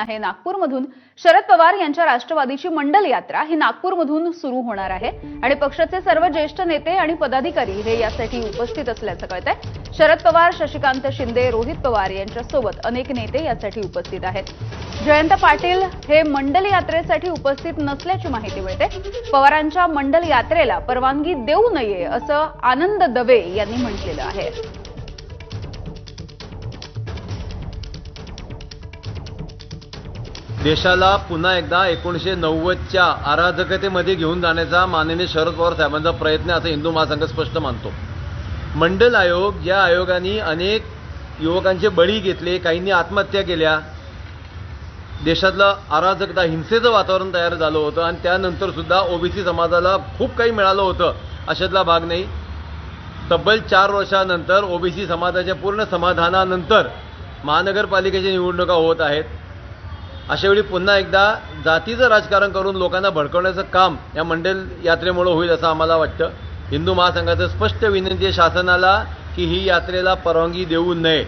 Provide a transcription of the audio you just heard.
आहे नागपूरमधून. शरद पवार यांच्या राष्ट्रवादीची मंडल यात्रा ही नागपूरमधून सुरू होणार आहे. आणि पक्षाचे सर्व ज्येष्ठ नेते आणि पदाधिकारी हे यासाठी उपस्थित असल्याचं कळतंय. शरद पवार शशिकांत शिंदे रोहित पवार यांच्यासोबत अनेक नेते यासाठी उपस्थित आहेत. जयंत पाटील हे मंडल यात्रेसाठी उपस्थित नसल्याची माहिती मिळते. पवारांच्या मंडल यात्रेला परवानगी देऊ नये असं आनंद दवे यांनी म्हटलेलं आहे. देशाला पुन्हा एकदा एकोणीसशे नव्वदच्या आराधकतेमध्ये घेऊन जाण्याचा माननीय शरद पवार साहेबांचा प्रयत्न असं हिंदू महासंघ स्पष्ट मानतो. मंडल आयोग ज्या आयोगाने अनेक युवकांचे बळी घेतले काहींनी आत्महत्या केल्या. देशातलं अराजकता हिंसेचं वातावरण तयार झालं होतं आणि त्यानंतर सुद्धा ओबीसी समाजाला खूप काही मिळालं होतं अशातला भाग नाही. तब्बल चार वर्षानंतर ओबीसी समाजाच्या पूर्ण समाधानानंतर महानगरपालिकेच्या निवडणुका होत आहेत. अशावेळी पुन्हा एकदा जातीचं राजकारण करून लोकांना भडकवण्याचं काम या मंडल यात्रेमुळं होईल असं आम्हाला वाटतं. हिंदू महासंघाचं स्पष्ट विनंती आहे शासनाला की ही यात्रेला परवानगी देऊ नये.